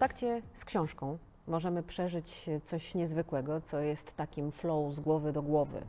Kontakcie z książką możemy przeżyć coś niezwykłego, co jest takim flow z głowy do głowy.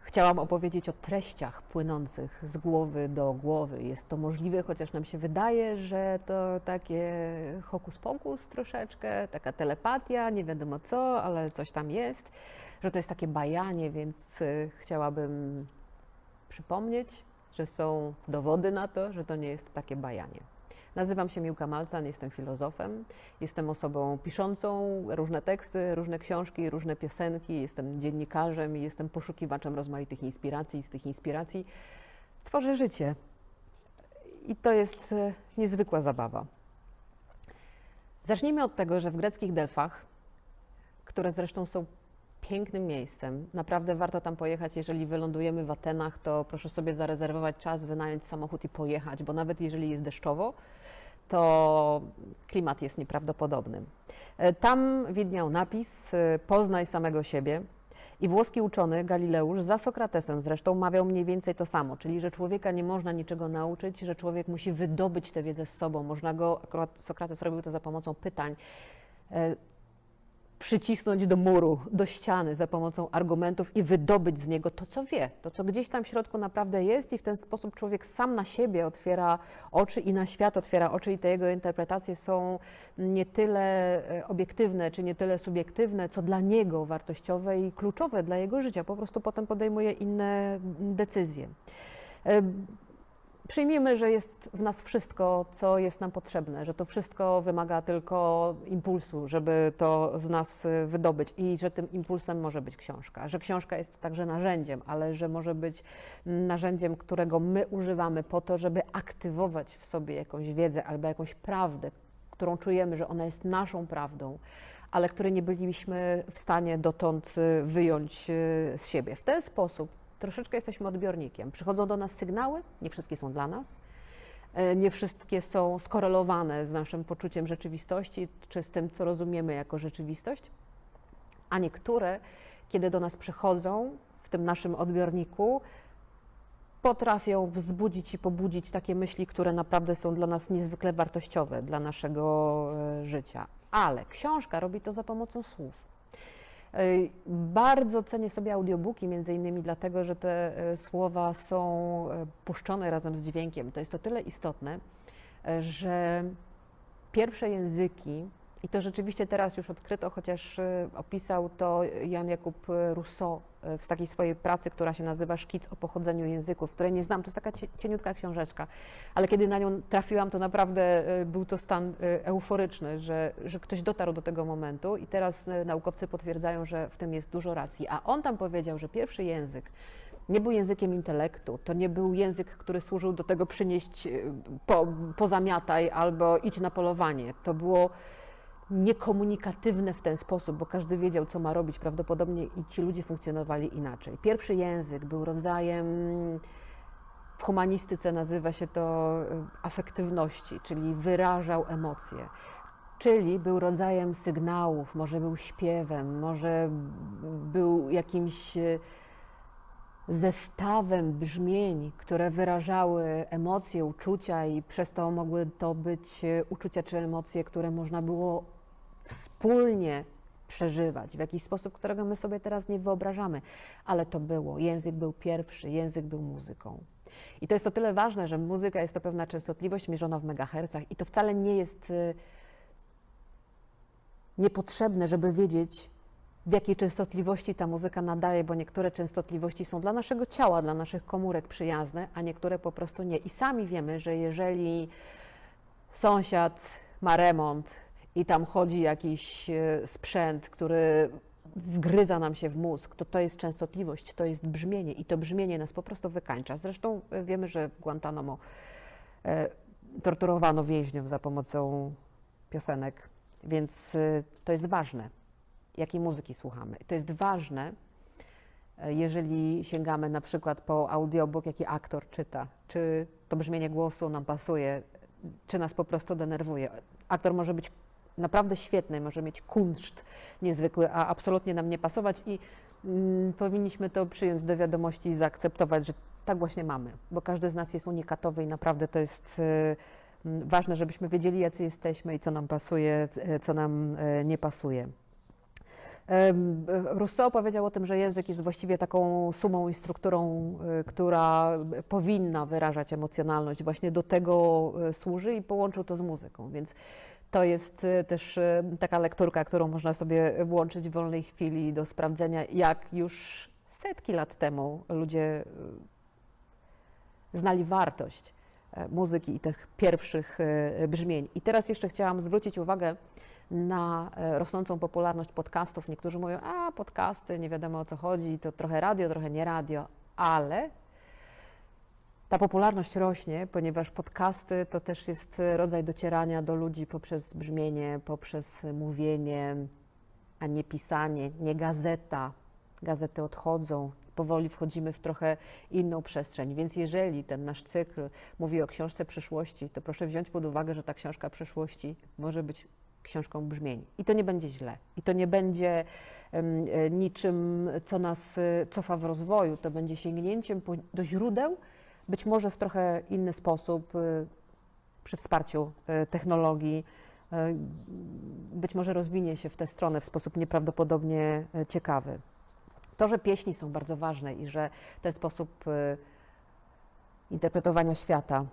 Chciałam opowiedzieć o treściach płynących z głowy do głowy. Jest to możliwe, chociaż nam się wydaje, że to takie hokus pokus troszeczkę, taka telepatia, nie wiadomo co, ale coś tam jest, że to jest takie bajanie, więc y, chciałabym przypomnieć, że są dowody na to, że to nie jest takie bajanie. Nazywam się Miłka Malcan, jestem filozofem, jestem osobą piszącą różne teksty, różne książki, różne piosenki, jestem dziennikarzem i jestem poszukiwaczem rozmaitych inspiracji. Z tych inspiracji tworzę życie. I to jest e, niezwykła zabawa. Zacznijmy od tego, że w greckich Delfach, które zresztą są pięknym miejscem. Naprawdę warto tam pojechać. Jeżeli wylądujemy w Atenach, to proszę sobie zarezerwować czas, wynająć samochód i pojechać, bo nawet jeżeli jest deszczowo, to klimat jest nieprawdopodobny. E, Tam widniał napis e, Poznaj samego siebie. I włoski uczony Galileusz za Sokratesem zresztą mawiał mniej więcej to samo, czyli że człowieka nie można niczego nauczyć, że człowiek musi wydobyć tę wiedzę z sobą. Można go, akurat Sokrates robił to za pomocą pytań, e, przycisnąć do muru, do ściany za pomocą argumentów i wydobyć z niego to, co wie, to, co gdzieś tam w środku naprawdę jest, i w ten sposób człowiek sam na siebie otwiera oczy i na świat otwiera oczy, i te jego interpretacje są nie tyle e, obiektywne, czy nie tyle subiektywne, co dla niego wartościowe i kluczowe dla jego życia. Po prostu potem podejmuje inne decyzje. Przyjmijmy, że jest w nas wszystko, co jest nam potrzebne, że to wszystko wymaga tylko impulsu, żeby to z nas y, wydobyć i że tym impulsem może być książka, że książka jest także narzędziem, ale że może być mm, narzędziem, którego my używamy po to, żeby aktywować w sobie jakąś wiedzę albo jakąś prawdę, którą czujemy, że ona jest naszą prawdą, ale której nie byliśmy w stanie dotąd y, wyjąć y, z siebie. W ten sposób troszeczkę jesteśmy odbiornikiem. Przychodzą do nas sygnały, nie wszystkie są dla nas, e, nie wszystkie są skorelowane z naszym poczuciem rzeczywistości, czy z tym, co rozumiemy jako rzeczywistość, a niektóre, kiedy do nas przychodzą w tym naszym odbiorniku, potrafią wzbudzić i pobudzić takie myśli, które naprawdę są dla nas niezwykle wartościowe dla naszego e, życia. Ale książka robi to za pomocą słów. E, Bardzo cenię sobie audiobooki, między innymi dlatego, że te e, słowa są e, puszczone razem z dźwiękiem. To jest o tyle istotne, że pierwsze języki, i to rzeczywiście teraz już odkryto, chociaż e, opisał to Jan Jakub Rousseau e, w takiej swojej pracy, która się nazywa Szkic o pochodzeniu języków, której nie znam, to jest taka cie- cieniutka książeczka, ale kiedy na nią trafiłam, to naprawdę był to stan euforyczny, że, że ktoś dotarł do tego momentu i teraz naukowcy potwierdzają, że w tym jest dużo racji. A on tam powiedział, że pierwszy język nie był językiem intelektu, to nie był język, który służył do tego przynieść, po, pozamiataj albo idź na polowanie. To było niekomunikatywne w ten sposób, bo każdy wiedział, co ma robić prawdopodobnie i ci ludzie funkcjonowali inaczej. Pierwszy język był rodzajem, w humanistyce nazywa się to e, afektywności, czyli wyrażał emocje. Czyli był rodzajem sygnałów, może był śpiewem, może był jakimś e, zestawem brzmień, które wyrażały emocje, uczucia, i przez to mogły to być e, uczucia czy emocje, które można było wspólnie przeżywać w jakiś sposób, którego my sobie teraz nie wyobrażamy. Ale to było. Język był pierwszy, język był muzyką. I to jest o tyle ważne, że muzyka jest to pewna częstotliwość mierzona w megahercach i to wcale nie jest y, niepotrzebne, żeby wiedzieć, w jakiej częstotliwości ta muzyka nadaje, bo niektóre częstotliwości są dla naszego ciała, dla naszych komórek przyjazne, a niektóre po prostu nie. I sami wiemy, że jeżeli sąsiad ma remont i tam chodzi jakiś e, sprzęt, który wgryza nam się w mózg, to to jest częstotliwość, to jest brzmienie i to brzmienie nas po prostu wykańcza. Zresztą e, wiemy, że w Guantanamo e, torturowano więźniów za pomocą piosenek, więc to jest ważne, jakiej muzyki słuchamy. To jest ważne, jeżeli sięgamy na przykład po audiobook, jaki aktor czyta, czy to brzmienie głosu nam pasuje, czy nas po prostu denerwuje. Aktor może być naprawdę świetny, może mieć kunszt niezwykły, a absolutnie nam nie pasować i mm, powinniśmy to przyjąć do wiadomości i zaakceptować, że tak właśnie mamy, bo każdy z nas jest unikatowy i naprawdę to jest y, Mm, Ważne, żebyśmy wiedzieli, jacy jesteśmy i co nam pasuje, e, co nam e, nie pasuje. Rousseau powiedział o tym, że język jest właściwie taką sumą i strukturą, która powinna wyrażać emocjonalność. Właśnie do tego służy i połączył to z muzyką. Więc to jest e, też e, taka lekturka, którą można sobie włączyć w wolnej chwili do sprawdzenia, jak już setki lat temu ludzie e, znali wartość e, muzyki i tych pierwszych e, brzmień. I teraz jeszcze chciałam zwrócić uwagę na e, rosnącą popularność podcastów. Niektórzy mówią, a podcasty, nie wiadomo o co chodzi, to trochę radio, trochę nie radio, ale ta popularność rośnie, ponieważ podcasty to też jest rodzaj docierania do ludzi poprzez brzmienie, poprzez mówienie, a nie pisanie, nie gazeta. Gazety odchodzą, powoli wchodzimy w trochę inną przestrzeń. Więc jeżeli ten nasz cykl mówi o książce przyszłości, to proszę wziąć pod uwagę, że ta książka przyszłości może być książką brzmień. I to nie będzie źle. I to nie będzie e, niczym, co nas e, cofa w rozwoju. To będzie sięgnięciem do źródeł, być może w trochę inny sposób, y, przy wsparciu y, technologii, y, być może rozwinie się w tę stronę w sposób nieprawdopodobnie ciekawy. To, że pieśni są bardzo ważne i że ten sposób interpretowania świata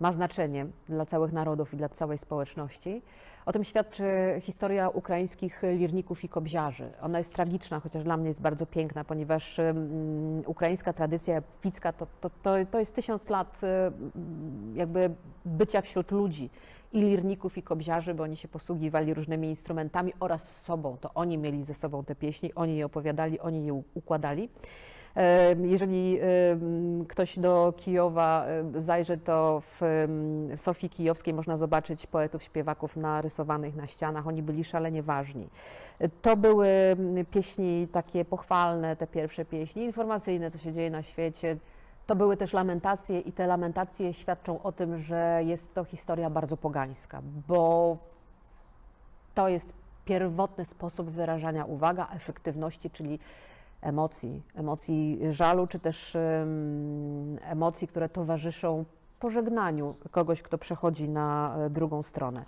ma znaczenie dla całych narodów i dla całej społeczności. O tym świadczy historia ukraińskich lirników i kobziarzy. Ona jest tragiczna, chociaż dla mnie jest bardzo piękna, ponieważ um, ukraińska tradycja epicka to, to, to, to jest tysiąc lat um, jakby bycia wśród ludzi i lirników i kobziarzy, bo oni się posługiwali różnymi instrumentami oraz sobą. To oni mieli ze sobą te pieśni, oni je opowiadali, oni je układali. Jeżeli ktoś do Kijowa zajrzy, to w Sofii Kijowskiej można zobaczyć poetów, śpiewaków narysowanych na ścianach. Oni byli szalenie ważni. To były pieśni takie pochwalne, te pierwsze pieśni, informacyjne, co się dzieje na świecie. To były też lamentacje i te lamentacje świadczą o tym, że jest to historia bardzo pogańska, bo to jest pierwotny sposób wyrażania uwaga, efektywności, czyli emocji, emocji żalu, czy też em, emocji, które towarzyszą pożegnaniu kogoś, kto przechodzi na e, drugą stronę.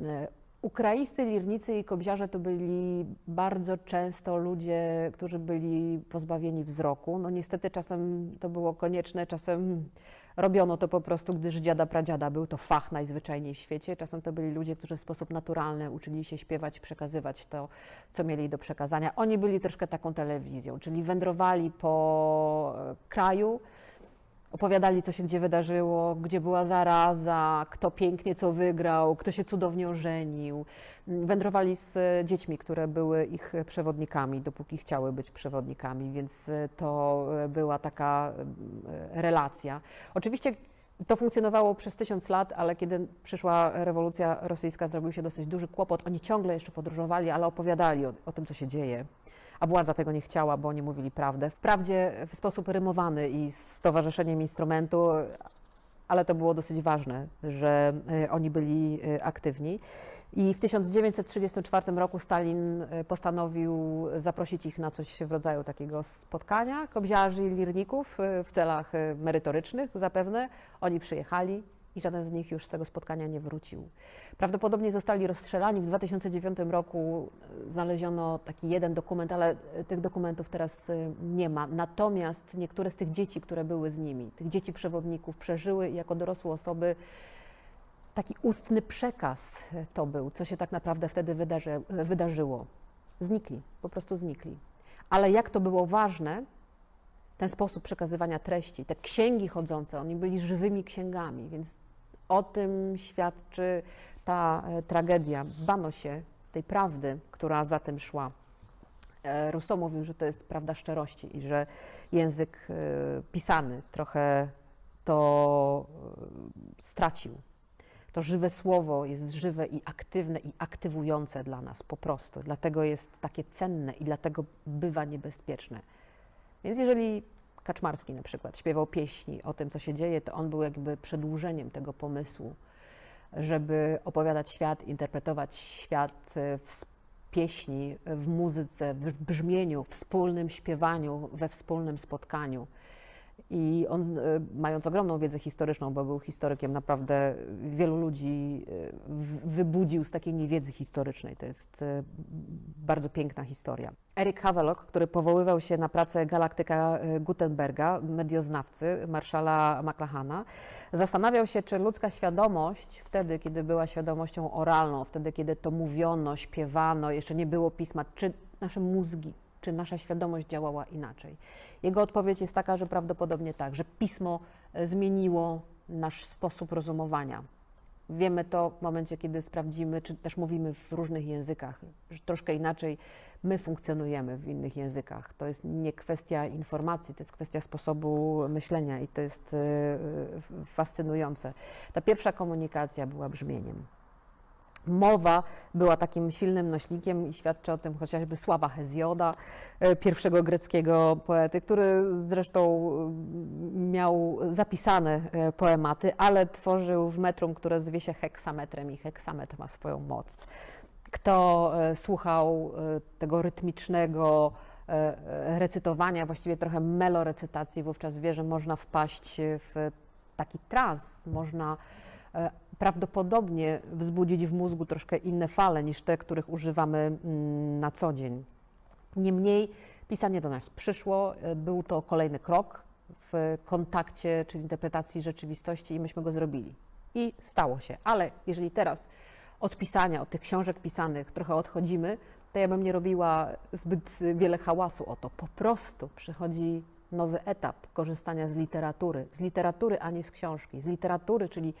E, Ukraińscy lirnicy i kobziarze to byli bardzo często ludzie, którzy byli pozbawieni wzroku. No niestety czasem to było konieczne, czasem robiono to po prostu, gdyż dziada pradziada był to fach najzwyczajniej w świecie. Czasem to byli ludzie, którzy w sposób naturalny uczyli się śpiewać, przekazywać to, co mieli do przekazania. Oni byli troszkę taką telewizją, czyli wędrowali po e, kraju, opowiadali, co się gdzie wydarzyło, gdzie była zaraza, kto pięknie co wygrał, kto się cudownie ożenił. Wędrowali z dziećmi, które były ich przewodnikami, dopóki chciały być przewodnikami, więc to była taka e, relacja. Oczywiście to funkcjonowało przez tysiąc lat, ale kiedy przyszła rewolucja rosyjska, zrobił się dosyć duży kłopot. Oni ciągle jeszcze podróżowali, ale opowiadali o, o tym, co się dzieje. A władza tego nie chciała, bo oni mówili prawdę. Wprawdzie w sposób rymowany i z towarzyszeniem instrumentu, ale to było dosyć ważne, że e, oni byli e, aktywni. I w 1934 roku Stalin e, postanowił zaprosić ich na coś w rodzaju takiego spotkania, kobziarzy i lirników w celach merytorycznych zapewne. Oni przyjechali i żaden z nich już z tego spotkania nie wrócił. Prawdopodobnie zostali rozstrzelani. W 2009 roku e, znaleziono taki jeden dokument, ale e, tych dokumentów teraz e, nie ma. Natomiast niektóre z tych dzieci, które były z nimi, tych dzieci przewodników, przeżyły jako dorosłe osoby taki ustny przekaz to był, co się tak naprawdę wtedy wydarzy, wydarzyło. Znikli, po prostu znikli. Ale jak to było ważne, ten sposób przekazywania treści, te księgi chodzące, oni byli żywymi księgami, więc o tym świadczy ta e, tragedia. Bano się tej prawdy, która za tym szła. E, Rousseau mówił, że to jest prawda szczerości i że język e, pisany trochę to stracił. To żywe słowo jest żywe i aktywne i aktywujące dla nas po prostu. Dlatego jest takie cenne i dlatego bywa niebezpieczne. Więc jeżeli Kaczmarski na przykład śpiewał pieśni o tym, co się dzieje, to on był jakby przedłużeniem tego pomysłu, żeby opowiadać świat, interpretować świat e, w pieśni, w muzyce, w brzmieniu, wspólnym śpiewaniu, we wspólnym spotkaniu. I on, e, mając ogromną wiedzę historyczną, bo był historykiem, naprawdę wielu ludzi e, wybudził z takiej niewiedzy historycznej. To jest e, bardzo piękna historia. Eric Havelock, który powoływał się na pracę Galaktyka Gutenberga, medioznawcy, marszala McLachana, zastanawiał się, czy ludzka świadomość, wtedy, kiedy była świadomością oralną, wtedy, kiedy to mówiono, śpiewano, jeszcze nie było pisma, czy nasze mózgi, czy nasza świadomość działała inaczej. Jego odpowiedź jest taka, że prawdopodobnie tak, że pismo e, zmieniło nasz sposób rozumowania. Wiemy to w momencie, kiedy sprawdzimy, czy też mówimy w różnych językach, że troszkę inaczej my funkcjonujemy w innych językach. To jest nie kwestia informacji, to jest kwestia sposobu myślenia i to jest e, e, fascynujące. Ta pierwsza komunikacja była brzmieniem. Mowa była takim silnym nośnikiem i świadczy o tym chociażby sława Hezjoda, e, pierwszego greckiego poety, który zresztą e, miał zapisane e, poematy, ale tworzył w metrum, które zwie się heksametrem i heksametr ma swoją moc. Kto e, słuchał tego rytmicznego recytowania, właściwie trochę melorecytacji, wówczas wie, że można wpaść w taki trans, można prawdopodobnie wzbudzić w mózgu troszkę inne fale niż te, których używamy mm, na co dzień. Niemniej pisanie do nas przyszło, e, był to kolejny krok w kontakcie czy interpretacji rzeczywistości i myśmy go zrobili. I stało się. Ale jeżeli teraz od pisania, od tych książek pisanych trochę odchodzimy, to ja bym nie robiła zbyt wiele hałasu o to. Po prostu przychodzi nowy etap korzystania z literatury. Z literatury, a nie z książki. Z literatury, czyli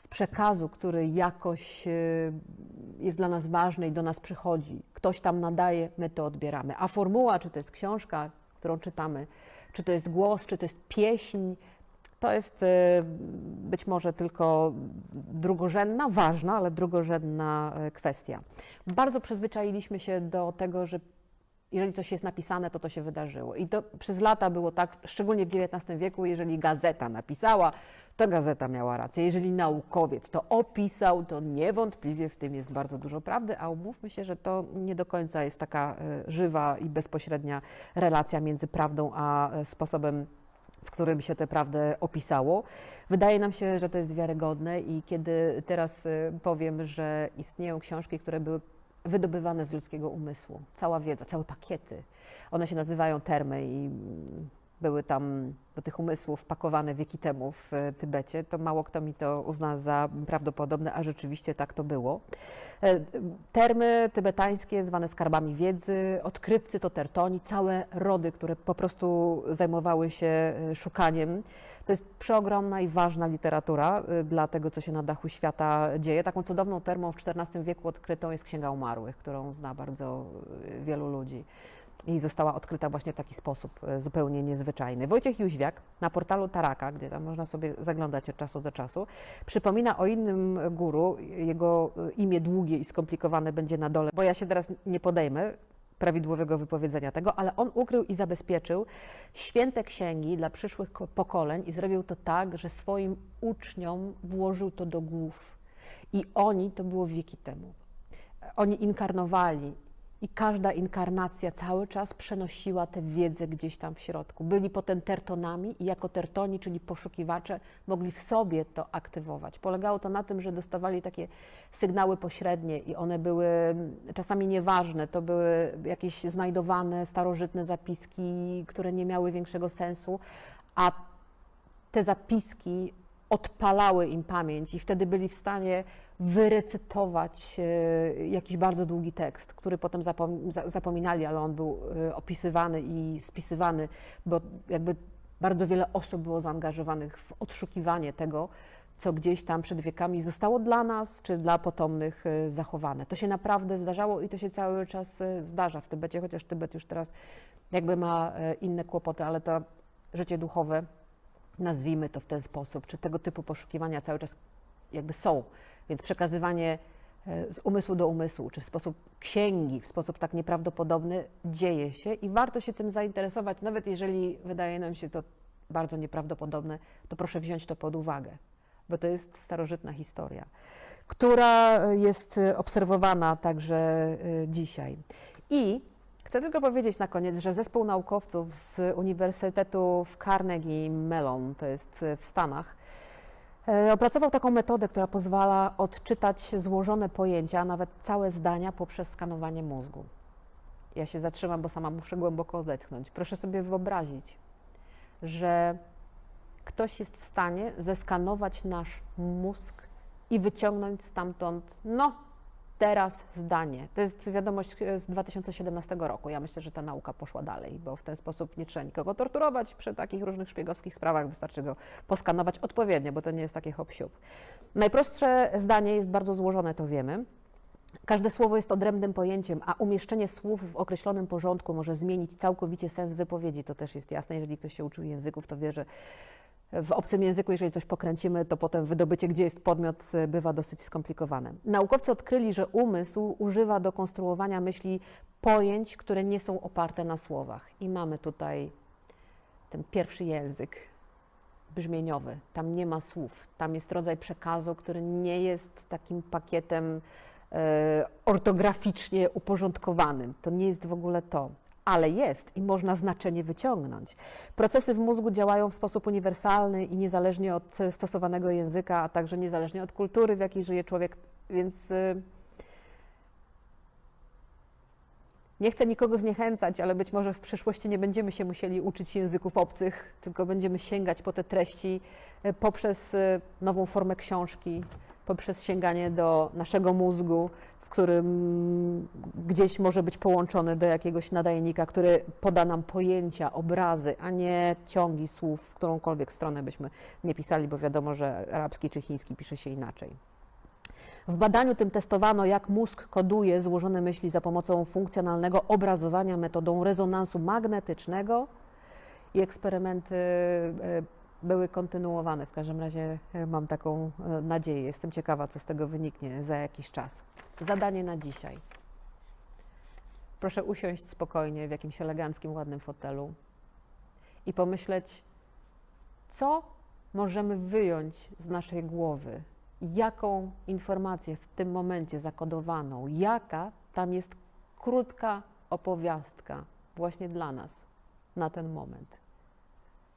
z przekazu, który jakoś e, jest dla nas ważny i do nas przychodzi. Ktoś tam nadaje, my to odbieramy. A formuła, czy to jest książka, którą czytamy, czy to jest głos, czy to jest pieśń, to jest e, być może tylko drugorzędna, ważna, ale drugorzędna e, kwestia. Bardzo przyzwyczailiśmy się do tego, że jeżeli coś jest napisane, to to się wydarzyło. I to przez lata było tak, szczególnie w XIX wieku, jeżeli gazeta napisała, to gazeta miała rację. Jeżeli naukowiec to opisał, to niewątpliwie w tym jest bardzo dużo prawdy, a umówmy się, że to nie do końca jest taka e, żywa i bezpośrednia relacja między prawdą a e, sposobem w którym się tę prawdę opisało. Wydaje nam się, że to jest wiarygodne i kiedy teraz y, powiem, że istnieją książki, które były wydobywane z ludzkiego umysłu, cała wiedza, całe pakiety, one się nazywają termy i były tam do tych umysłów pakowane wieki temu w e, Tybecie, to mało kto mi to uzna za prawdopodobne, a rzeczywiście tak to było. E, Termy tybetańskie zwane skarbami wiedzy, odkrywcy to tertoni, całe rody, które po prostu zajmowały się e, szukaniem. To jest przeogromna i ważna literatura dla tego, co się na dachu świata dzieje. Taką cudowną termą w XIV wieku odkrytą jest Księga Umarłych, którą zna bardzo wielu ludzi i została odkryta właśnie w taki sposób e, zupełnie niezwyczajny. Wojciech Jóźwiak na portalu Taraka, gdzie tam można sobie zaglądać od czasu do czasu, przypomina o innym guru. Jego e, imię długie i skomplikowane będzie na dole, bo ja się teraz nie podejmę prawidłowego wypowiedzenia tego, ale on ukrył i zabezpieczył święte księgi dla przyszłych ko- pokoleń i zrobił to tak, że swoim uczniom włożył to do głów. I oni, to było wieki temu, oni inkarnowali i każda inkarnacja cały czas przenosiła tę wiedzę gdzieś tam w środku. Byli potem tertonami i jako tertoni, czyli poszukiwacze, mogli w sobie to aktywować. Polegało to na tym, że dostawali takie sygnały pośrednie i one były czasami nieważne. To były jakieś znajdowane, starożytne zapiski, które nie miały większego sensu, a te zapiski odpalały im pamięć i wtedy byli w stanie wyrecytować e, jakiś bardzo długi tekst, który potem zapom- za- zapominali, ale on był e, opisywany i spisywany, bo jakby bardzo wiele osób było zaangażowanych w odszukiwanie tego, co gdzieś tam przed wiekami zostało dla nas czy dla potomnych e, zachowane. To się naprawdę zdarzało i to się cały czas zdarza w Tybecie, chociaż Tybet już teraz jakby ma inne kłopoty, ale to życie duchowe nazwijmy to w ten sposób, czy tego typu poszukiwania cały czas jakby są. Więc przekazywanie e, z umysłu do umysłu, czy w sposób księgi, w sposób tak nieprawdopodobny dzieje się i warto się tym zainteresować, nawet jeżeli wydaje nam się to bardzo nieprawdopodobne, to proszę wziąć to pod uwagę, bo to jest starożytna historia, która jest e, obserwowana także e, dzisiaj. I Chcę tylko powiedzieć na koniec, że zespół naukowców z Uniwersytetu w Carnegie Mellon, to jest w Stanach, opracował taką metodę, która pozwala odczytać złożone pojęcia, a nawet całe zdania poprzez skanowanie mózgu. Ja się zatrzymam, bo sama muszę głęboko odetchnąć. Proszę sobie wyobrazić, że ktoś jest w stanie zeskanować nasz mózg i wyciągnąć stamtąd, no, teraz zdanie. To jest wiadomość z 2017 roku. Ja myślę, że ta nauka poszła dalej, bo w ten sposób nie trzeba nikogo torturować przy takich różnych szpiegowskich sprawach. Wystarczy go poskanować odpowiednio, bo to nie jest takie hop -siup. Najprostsze zdanie jest bardzo złożone, to wiemy. Każde słowo jest odrębnym pojęciem, a umieszczenie słów w określonym porządku może zmienić całkowicie sens wypowiedzi. To też jest jasne. Jeżeli ktoś się uczył języków, to wie, że w obcym języku, jeżeli coś pokręcimy, to potem wydobycie, gdzie jest podmiot, y, bywa dosyć skomplikowane. Naukowcy odkryli, że umysł używa do konstruowania myśli pojęć, które nie są oparte na słowach. I mamy tutaj ten pierwszy język brzmieniowy. Tam nie ma słów. Tam jest rodzaj przekazu, który nie jest takim pakietem e, ortograficznie uporządkowanym. To nie jest w ogóle to ale jest i można znaczenie wyciągnąć. Procesy w mózgu działają w sposób uniwersalny i niezależnie od stosowanego języka, a także niezależnie od kultury, w jakiej żyje człowiek, więc y, nie chcę nikogo zniechęcać, ale być może w przyszłości nie będziemy się musieli uczyć języków obcych, tylko będziemy sięgać po te treści y, poprzez y, nową formę książki, poprzez sięganie do naszego mózgu, którym gdzieś może być połączony do jakiegoś nadajnika, który poda nam pojęcia, obrazy, a nie ciągi słów, w którąkolwiek stronę byśmy nie pisali, bo wiadomo, że arabski czy chiński pisze się inaczej. W badaniu tym testowano, jak mózg koduje złożone myśli za pomocą funkcjonalnego obrazowania metodą rezonansu magnetycznego i eksperymenty e, były kontynuowane. W każdym razie e, mam taką e, nadzieję. Jestem ciekawa, co z tego wyniknie za jakiś czas. Zadanie na dzisiaj. Proszę usiąść spokojnie w jakimś eleganckim, ładnym fotelu i pomyśleć, co możemy wyjąć z naszej głowy, jaką informację w tym momencie zakodowaną, jaka tam jest krótka opowiastka właśnie dla nas na ten moment.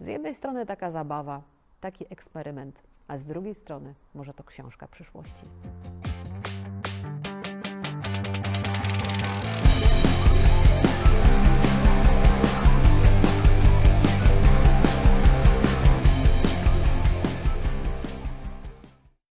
Z jednej strony taka zabawa, taki eksperyment, a z drugiej strony może to książka przyszłości.